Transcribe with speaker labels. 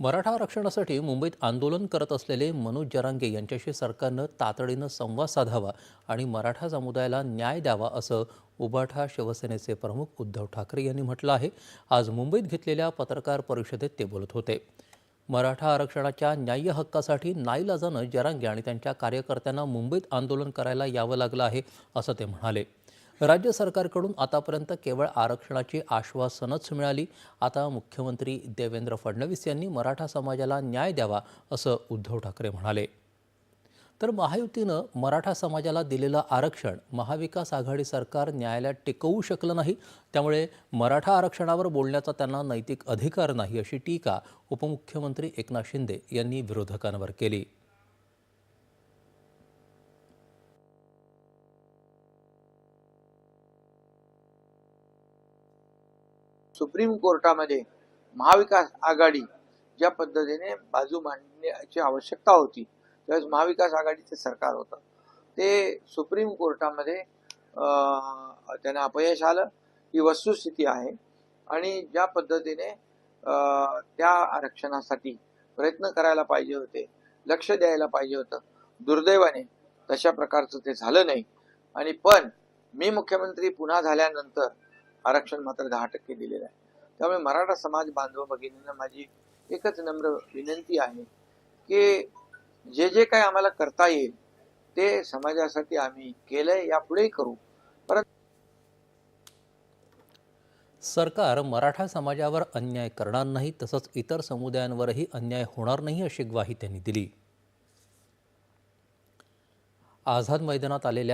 Speaker 1: मराठा आरक्षणासाठी मुंबईत आंदोलन करत असलेले मनोज जरांगे यांच्याशी सरकारनं तातडीनं संवाद साधावा आणि मराठा समुदायाला न्याय द्यावा असं उबाठा शिवसेनेचे प्रमुख उद्धव ठाकरे यांनी म्हटलं आहे. आज मुंबईत घेतलेल्या पत्रकार परिषदेत ते बोलत होते. मराठा आरक्षणाच्या न्याय्य हक्कासाठी नाईलाजानं जरांगे आणि त्यांच्या कार्यकर्त्यांना मुंबईत आंदोलन करायला यावं लागलं आहे असं ते म्हणाले. राज्य सरकारकडून आतापर्यंत केवळ आरक्षणाची आश्वासनच मिळाली. आता मुख्यमंत्री देवेंद्र फडणवीस यांनी मराठा समाजाला न्याय द्यावा असं उद्धव ठाकरे म्हणाले. तर महायुतीनं मराठा समाजाला दिलेलं आरक्षण महाविकास आघाडी सरकार न्यायालयात टिकवू शकलं नाही. त्यामुळे मराठा आरक्षणावर बोलण्याचा त्यांना नैतिक अधिकार नाही अशी टीका उपमुख्यमंत्री एकनाथ शिंदे यांनी विरोधकांवर केली.
Speaker 2: सुप्रीम कोर्टामध्ये महाविकास आघाडी ज्या पद्धतीने बाजू मांडण्याची आवश्यकता होती त्यावेळेस महाविकास आघाडीचं सरकार होतं. ते सुप्रीम कोर्टामध्ये त्यांना अपयश आलं ही वस्तुस्थिती आहे. आणि ज्या पद्धतीने त्या आरक्षणासाठी प्रयत्न करायला पाहिजे होते लक्ष द्यायला पाहिजे होतं दुर्दैवाने तशा प्रकारचं ते झालं नाही. आणि पण मी मुख्यमंत्री पुन्हा झाल्यानंतर आरक्षण मात्र दहा टक्के दिलेलं आहे. त्यामुळे मराठा समाज बांधव भगिनींना माझी एकच नम्र विनंती आहे की जे जे काही आम्हाला करता येईल ते समाजासाठी आम्ही केलंय यापुढेही करू.
Speaker 1: सरकार मराठा समाजावर अन्याय करणार नाही तसंच इतर समुदायांवरही अन्याय होणार नाही अशी ग्वाही त्यांनी दिली. आझाद मैदानात आलेल्या